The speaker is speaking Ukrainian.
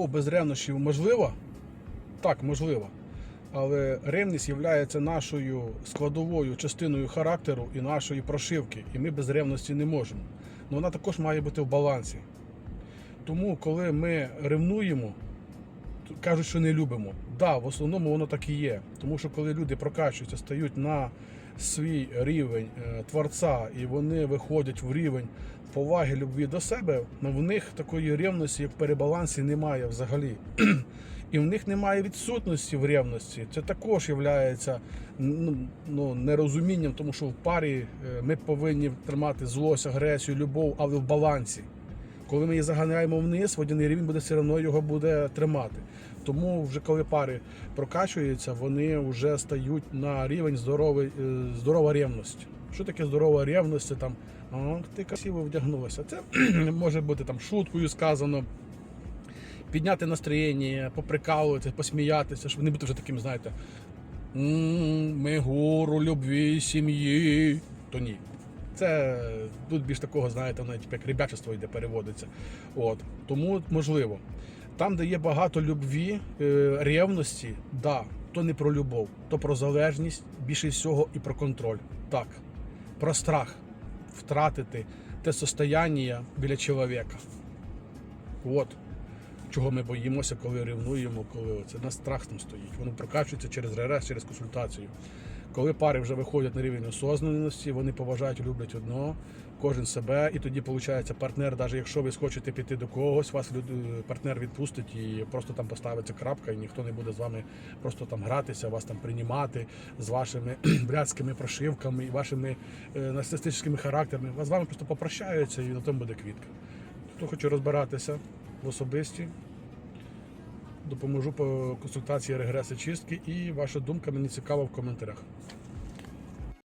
любов без ревнощів можлива? Так, можливо. Але ревність є нашою складовою частиною характеру і нашої прошивки. І ми без ревності не можемо. Але вона також має бути в балансі. Тому, коли ми ревнуємо, кажуть, що не любимо. Да, в основному воно так і є. Тому що коли люди прокачуються, стають на свій рівень е, творця, і вони виходять в рівень поваги, любві до себе, ну, в них такої ревності, як перебалансі, немає взагалі. І в них немає відсутності в ревності. Це також є ну, ну, нерозумінням, тому що в парі е, ми повинні тримати злость, агресію, любов, але в балансі. Коли ми її заганяємо вниз, в один рівень буде все одно його буде тримати. Тому вже коли пари прокачуються, вони вже стають на рівень здоровий, е, здорова ревність. Що таке здорова ревність? Це там ти красиво вдягнулася. Це може бути там шуткою сказано. Підняти настроєння, поприкалуватися, посміятися, щоб не бути вже таким, знаєте, ми гуру любві, сім'ї. То ні. Це тут більш такого, знаєте, навіть як ребячество йде, переводиться. От. Тому можливо. Там, де є багато любві, е, ревності, да, то не про любов, то про залежність, більше всього і про контроль. Так. Про страх втратити те состояння біля чоловіка. От чого ми боїмося, коли ревнуємо, коли це нас страх там стоїть. Воно прокачується через ререс, через консультацію. Коли пари вже виходять на рівень осознаності, вони поважають люблять одного, кожен себе, і тоді виходить партнер, навіть якщо ви схочете піти до когось, вас партнер відпустить і просто там поставиться крапка, і ніхто не буде з вами просто там гратися, вас там приймати з вашими блядськими прошивками і вашими е, нарцистичними характерами. Вас з вами просто попрощаються і на тому буде квітка. Хто хоче розбиратися в особисті, допоможу по консультації регреси чистки і ваша думка мені цікава в коментарях.